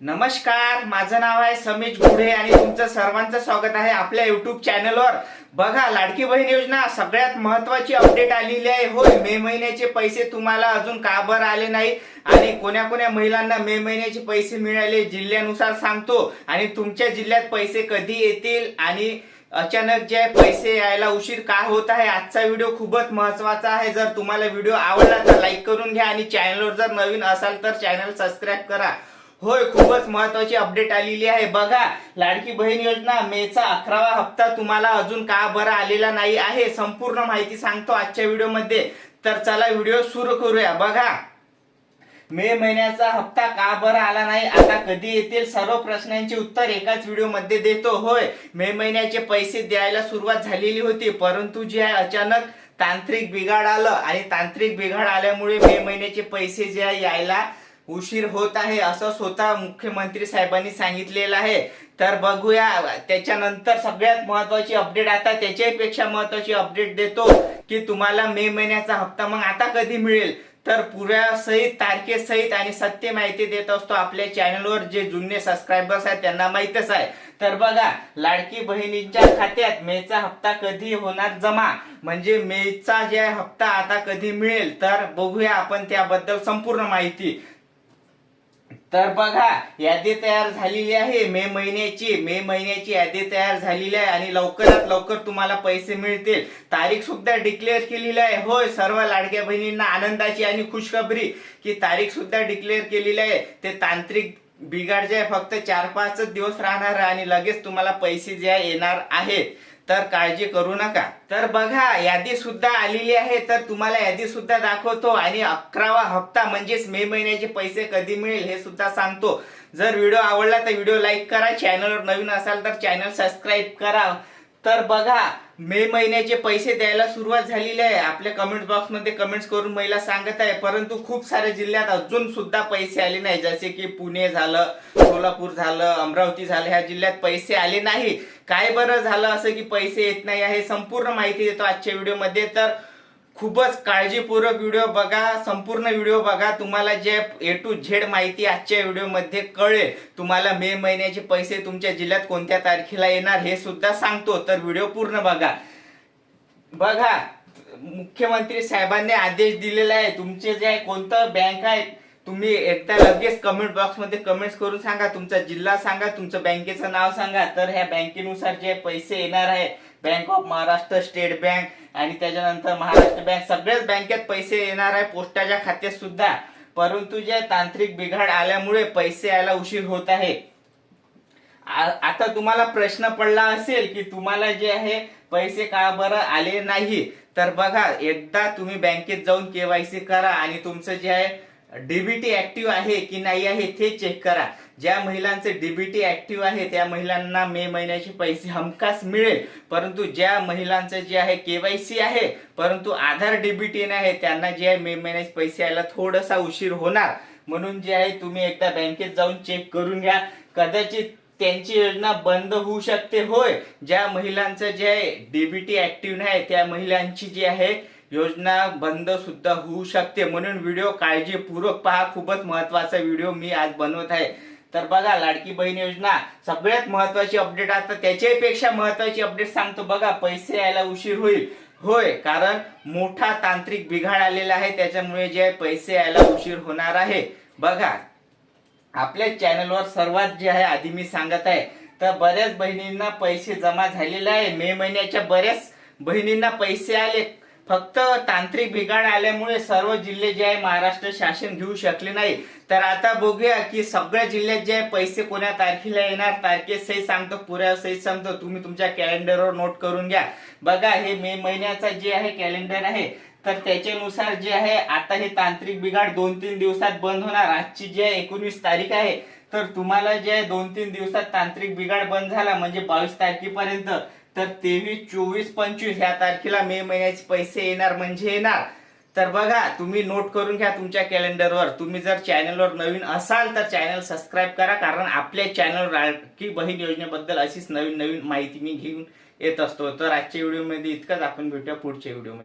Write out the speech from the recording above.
नमस्कार माझं नाव आहे समीज गुढे आणि तुमचं सर्वांचं स्वागत आहे आपल्या युट्यूब चॅनलवर बघा लाडकी बहीण योजना सगळ्यात महत्वाची अपडेट आलेली आहे. होय मे महिन्याचे पैसे तुम्हाला अजून का बरं आले नाही? आणि कोण्या कोण्या महिलांना मे महिन्याचे पैसे मिळाले जिल्ह्यानुसार सांगतो. आणि तुमच्या जिल्ह्यात पैसे कधी येतील? आणि अचानक जे पैसे यायला उशीर का होत आहे? आजचा व्हिडिओ खूपच महत्त्वाचा आहे. जर तुम्हाला व्हिडिओ आवडला तर लाईक करून घ्या आणि चॅनलवर जर नवीन असाल तर चॅनल सबस्क्राईब करा. होय खूपच महत्वाची अपडेट आलेली आहे. बघा लाडकी बहीण योजना मेचा अकरावा हप्ता तुम्हाला अजून का बरा आलेला नाही आहे संपूर्ण माहिती सांगतो आजच्या व्हिडिओमध्ये. तर चला व्हिडिओ सुरू करूया. बघा मे महिन्याचा हप्ता का बरं आला नाही आता कधी येतील सर्व प्रश्नांची उत्तर एकाच व्हिडिओमध्ये देतो. होय मे महिन्याचे पैसे द्यायला सुरुवात झालेली होती परंतु जे आहे अचानक तांत्रिक बिघाड आलं आणि तांत्रिक बिघाड आल्यामुळे मे महिन्याचे पैसे जे आहे यायला उशीर होत आहे असं स्वतः मुख्यमंत्री साहेबांनी सांगितलेलं आहे. तर बघूया त्याच्यानंतर सगळ्यात महत्वाची अपडेट आता त्याच्यापेक्षा महत्वाची अपडेट देतो की तुम्हाला मे महिन्याचा हप्ता मग आता कधी मिळेल? तर पुऱ्या सहित तारखेसहित आणि सत्य माहिती देत असतो आपल्या चॅनलवर जे जुने सबस्क्रायबर्स आहेत त्यांना माहितच आहे. तर बघा लाडकी बहिणींच्या खात्यात मेचा हप्ता कधी होणार जमा? म्हणजे मेचा जे हप्ता आता कधी मिळेल? तर बघूया आपण त्याबद्दल संपूर्ण माहिती. तर बघा यादी तयार झालेली आहे. मे महिन्याची मे महिन्याची यादी तयार झालेली आहे आणि लवकरात लवकर तुम्हाला पैसे मिळतील. तारीख सुद्धा डिक्लेअर केलेली आहे. होय सर्व लाडक्या बहिणींना आनंदाची आणि खुशखबरी की तारीख सुद्धा डिक्लेअर केलेली आहे. ते तांत्रिक बिघाड जे आहे फक्त चार पाच दिवस राहणार आहे आणि लगेच तुम्हाला पैसे जे येणार आहेत. तर काळजी करू नका. तर बघा यादी सुद्धा आलेली आहे. तर तुम्हाला यादी सुद्धा दाखवतो. आणि अकरावा हप्ता म्हणजेच मे महिन्याचे पैसे कधी मिळेल हे सुद्धा सांगतो. जर व्हिडिओ आवडला तर व्हिडिओ लाईक करा. चॅनलवर नवीन असाल तर चॅनल सबस्क्राईब करा. तर बघा मे महिन्याचे पैसे द्यायला सुरुवात झालेली आहे. आपल्या कमेंट बॉक्समध्ये कमेंट्स करून महिला सांगत आहे परंतु खूप साऱ्या जिल्ह्यात अजून सुद्धा पैसे आले नाही. जसे की पुणे झालं सोलापूर झालं अमरावती झालं ह्या जिल्ह्यात पैसे आले नाही. काय बरं झालं असं की पैसे येत नाही आहे संपूर्ण माहिती देतो आजच्या व्हिडिओमध्ये तर खूपच काळजीपूर्वक व्हिडिओ बघा संपूर्ण व्हिडिओ बघा. तुम्हाला जे ए टू झेड माहिती आजच्या व्हिडिओमध्ये कळेल. तुम्हाला मे महिन्याचे पैसे तुमच्या जिल्ह्यात कोणत्या तारखेला येणार हे सुद्धा सांगतो. तर व्हिडिओ पूर्ण बघा. बघा मुख्यमंत्री साहेबांनी आदेश दिलेला आहे. तुमचे जे आहे कोणतं बँक आहे तुम्ही एकदा लगेच कमेंट बॉक्समध्ये कमेंट्स करून सांगा. तुमचा जिल्हा सांगा तुमचं बँकेचं नाव सांगा. तर ह्या बँकेनुसार जे पैसे येणार आहे bank of Maharashtra state bank आणि त्याच्यानंतर महाराष्ट्र बँक सगळ्याच बँकेत पैसे येणार आहे पोस्टाच्या खात्यात सुद्धा. परंतु जे तांत्रिक बिघाड आल्यामुळे पैसे यायला उशीर होत आहे. आता तुम्हाला प्रश्न पडला असेल की तुम्हाला जे आहे पैसे का बरं आले नाही? तर बघा एकदा तुम्ही बँकेत जाऊन केवायसी करा आणि तुमचं जे आहे डीबीटी ऍक्टिव्ह आहे की नाही आहे ते चेक करा. ज्या महिलांचे डीबीटी ऍक्टिव्ह आहे त्या महिलांना मे महिन्याचे पैसे हमखास मिळेल. परंतु ज्या महिलांचं जे आहे केवायसी आहे परंतु आधार डीबीटी नाही त्यांना जे आहे मे महिन्याचे पैसे यायला थोडासा उशीर होणार. म्हणून जे आहे तुम्ही एकदा बँकेत जाऊन चेक करून घ्या. कदाचित त्यांची योजना बंद होऊ शकते. होय ज्या महिलांचं जे आहे डीबीटी ऍक्टिव्ह नाही त्या महिलांची जी आहे योजना बंद सुद्धा होऊ शकते. म्हणून व्हिडिओ काळजीपूर्वक पहा. खूपच महत्त्वाचा व्हिडिओ मी आज बनवत आहे. तर बघा लाडकी बहीण योजना सगळ्यात महत्वाची अपडेट आता त्याच्यापेक्षा महत्वाची अपडेट सांगतो. बघा पैसे यायला उशीर होईल. होय कारण मोठा तांत्रिक बिघाड आलेला आहे. त्याच्यामुळे जे आहे पैसे यायला उशीर होणार आहे. बघा आपल्या चॅनलवर सर्वात जे आहे आधी मी सांगत आहे. तर बऱ्याच बहिणींना पैसे जमा झालेले आहे. मे महिन्याच्या बऱ्याच बहिणींना पैसे आले. फक्त तांत्रिक बिघाड आल्यामुळे सर्व जिल्हे जे आहे महाराष्ट्र शासन घेऊ शकले नाही. तर आता बघूया की सगळ्या जिल्ह्यात जे आहे पैसे कोण्या तारखेला येणार? तारखेसहित सांगतो पुऱ्या सही सांगतो. तुम्ही तुमच्या कॅलेंडरवर नोट करून घ्या. बघा हे मे महिन्याचा जे आहे कॅलेंडर आहे तर त्याच्यानुसार जे आहे आता हे तांत्रिक बिघाड दोन तीन दिवसात बंद होणार. आजची जी आहे एकोणवीस तारीख आहे. तर तुम्हाला जे आहे दोन तीन दिवसात तांत्रिक बिघाड बंद झाला म्हणजे बावीस तारखेपर्यंत. तर तेवीस चोवीस पंचवीस ह्या तारखेला मे महिन्याचे पैसे येणार म्हणजे येणार. तर बघा तुम्ही नोट करून घ्या तुमच्या कॅलेंडरवर तुम्ही जर चॅनलवर नवीन असाल तर चॅनल सबस्क्राईब करा कारण आपल्या चॅनल की बहीण योजनेबद्दल अशीच नवीन नवीन माहिती मी घेऊन येत असतो. तर आजच्या व्हिडिओमध्ये इतकंच. आपण भेटूया पुढच्या व्हिडिओमध्ये